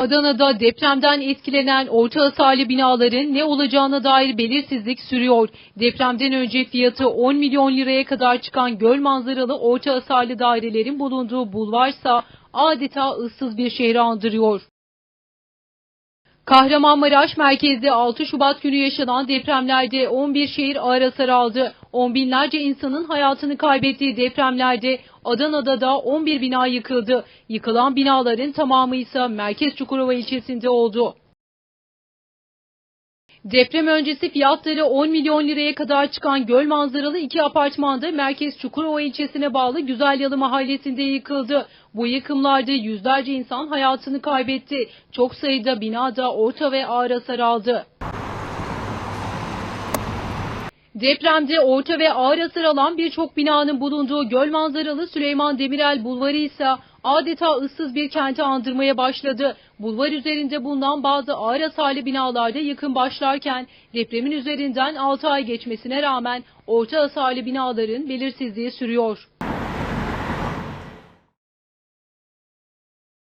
Adana'da depremden etkilenen orta hasarlı binaların ne olacağına dair belirsizlik sürüyor. Depremden önce fiyatı 10 milyon liraya kadar çıkan göl manzaralı orta hasarlı dairelerin bulunduğu bulvarsa adeta ıssız bir şehri andırıyor. Kahramanmaraş merkezde 6 Şubat günü yaşanan depremlerde 11 şehir ağır hasar aldı. On binlerce insanın hayatını kaybettiği depremlerde Adana'da da 11 bina yıkıldı. Yıkılan binaların tamamı ise Merkez Çukurova ilçesinde oldu. Deprem öncesi fiyatları 10 milyon liraya kadar çıkan göl manzaralı iki apartmanda Merkez Çukurova ilçesine bağlı Güzelyalı mahallesinde yıkıldı. Bu yıkımlarda yüzlerce insan hayatını kaybetti. Çok sayıda binada orta ve ağır hasar aldı. Depremde orta ve ağır hasar alan birçok binanın bulunduğu göl manzaralı Süleyman Demirel Bulvarı ise adeta ıssız bir kenti andırmaya başladı. Bulvar üzerinde bulunan bazı ağır hasarlı binalarda yıkım başlarken depremin üzerinden 6 ay geçmesine rağmen orta hasarlı binaların belirsizliği sürüyor.